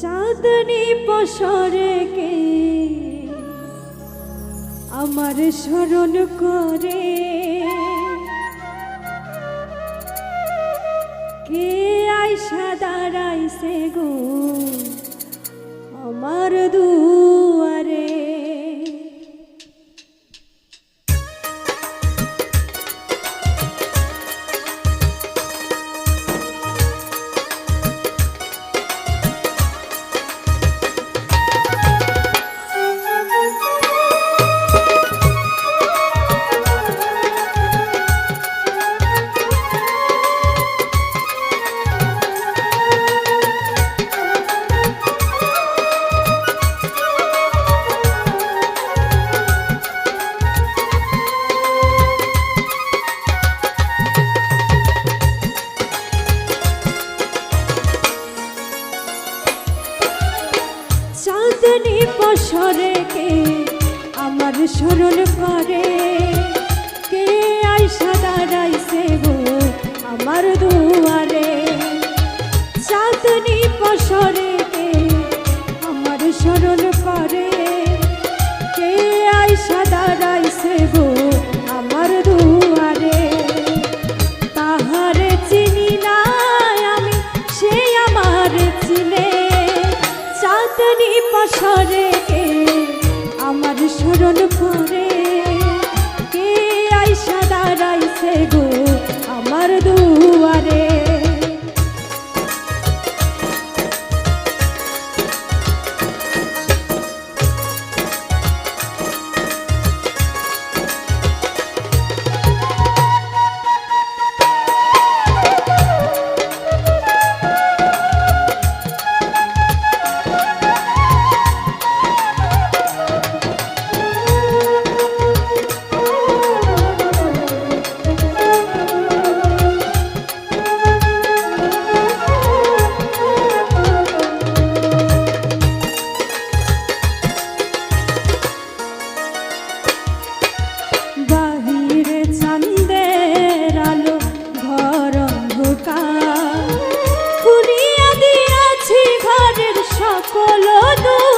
চাঁদনি পশরকে আমার স্মরণ করে? কে আই সাদা রাইসে গো? স্মরণ করে সকল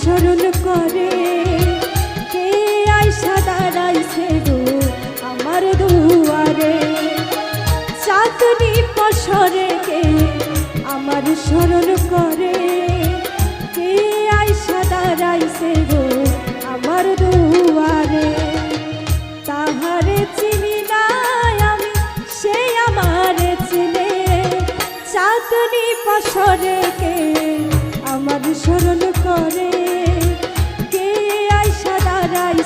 স্মরণ করে। কে আইসা দাঁড়াইছে গো আমার দুয়ারে? চাঁদনি পশরে কে আমার স্মরণ করে? কে আইসা দাঁড়াইছে গো আমার দুয়ারে? তাহারে চিনি নাই আমি, সে আমারে চিনে। চাঁদনি পশরে কে আমার স্মরণ করে?